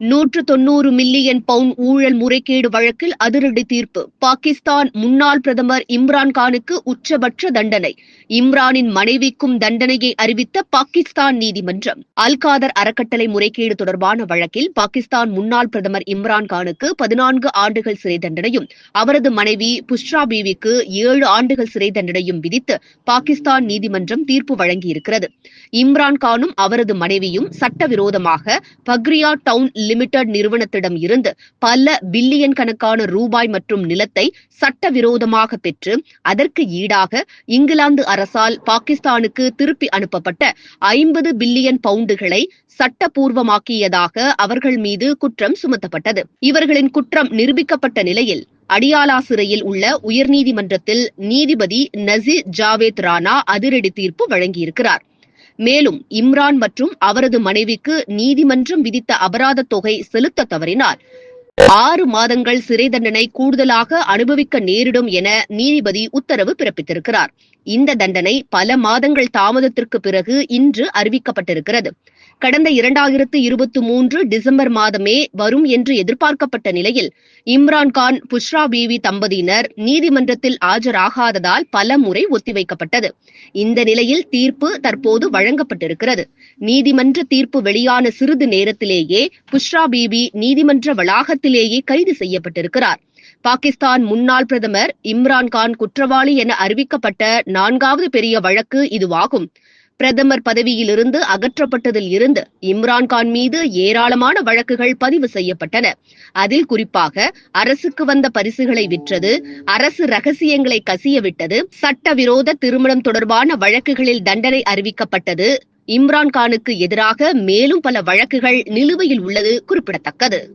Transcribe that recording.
நூற்று தொன்னூறு million bound ஊழல் முறைகேடு வழக்கில் அதிரடி தீர்ப்பு. பாகிஸ்தான் முன்னாள் பிரதமர் இம்ரான்கானுக்கு உச்சபட்ச தண்டனை. இம்ரானின் மனைவிக்கும் தண்டனையை அறிவித்த பாகிஸ்தான் நீதிமன்றம். அல்காதர் அறக்கட்டளை முறைகேடு தொடர்பான வழக்கில் பாகிஸ்தான் முன்னாள் பிரதமர் இம்ரான்கானுக்கு பதினான்கு ஆண்டுகள் சிறை தண்டனையும் அவரது மனைவி புஷ்ரா பீவிக்கு ஏழு ஆண்டுகள் சிறை தண்டனையும் விதித்து பாகிஸ்தான் நீதிமன்றம் தீர்ப்பு வழங்கியிருக்கிறது. இம்ரான்கானும் அவரது மனைவியும் சட்டவிரோதமாக பக்ரியா டவுன் லிமிடெட் நிறுவனத்திடம் இருந்து பல பில்லியன் கணக்கான ரூபாய் மற்றும் நிலத்தை சட்டவிரோதமாக பெற்று அதற்கு ஈடாக இங்கிலாந்து அரசால் பாகிஸ்தானுக்கு திருப்பி அனுப்பப்பட்ட ஐம்பது பில்லியன் பவுண்டுகளை சட்டபூர்வமாக்கியதாக அவர்கள் மீது குற்றம் சுமத்தப்பட்டது. இவர்களின் குற்றம் நிரூபிக்கப்பட்ட நிலையில் அடியாலா சிறையில் உள்ள உயர்நீதிமன்றத்தில் நீதிபதி நசீர் ஜாவேத் ராணா அதிரடி தீர்ப்பு வழங்கியிருக்கிறார். மேலும் இம்ரான் மற்றும் அவரது மனைவிக்கு நீதிமன்றம் விதித்த அபராத தொகை செலுத்த தவறினார். ஆறு மாதங்கள் சிறை தண்டனை கூடுதலாக அனுபவிக்க நேரிடும் என நீதிபதி உத்தரவு பிறப்பித்திருக்கிறார். இந்த தண்டனை பல மாதங்கள் தாமதத்திற்கு பிறகு இன்று அறிவிக்கப்பட்டிருக்கிறது. கடந்த இரண்டாயிரத்து இருபத்தி மூன்று டிசம்பர் மாதமே வரும் என்று எதிர்பார்க்கப்பட்ட நிலையில் இம்ரான்கான் புஷ்ரா பீவி தம்பதியினர் நீதிமன்றத்தில் ஆஜராகாததால் பல முறை ஒத்திவைக்கப்பட்டது. இந்த நிலையில் தீர்ப்பு தற்போது வழங்கப்பட்டிருக்கிறது. நீதிமன்ற தீர்ப்பு வெளியான சிறிது நேரத்திலேயே புஷ்ரா பீவி நீதிமன்ற வளாகத்திலேயே கைது செய்யப்பட்டிருக்கிறார். பாகிஸ்தான் முன்னாள் பிரதமர் இம்ரான்கான் குற்றவாளி என அறிவிக்கப்பட்ட நான்காவது பெரிய வழக்கு இதுவாகும். பிரதமர் பதவியிலிருந்து அகற்றப்பட்டதில் இருந்து இம்ரான்கான் மீது ஏராளமான வழக்குகள் பதிவு செய்யப்பட்டன. அதில் குறிப்பாக அரசுக்கு வந்த பரிசுகளை விற்றது அரசு ரகசியங்களை கசியவிட்டது சட்டவிரோத திருமணம் தொடர்பான வழக்குகளில் தண்டனை அறிவிக்கப்பட்டது. இம்ரான்கானுக்கு எதிராக மேலும் பல வழக்குகள் நிலுவையில் உள்ளது குறிப்பிடத்தக்கது.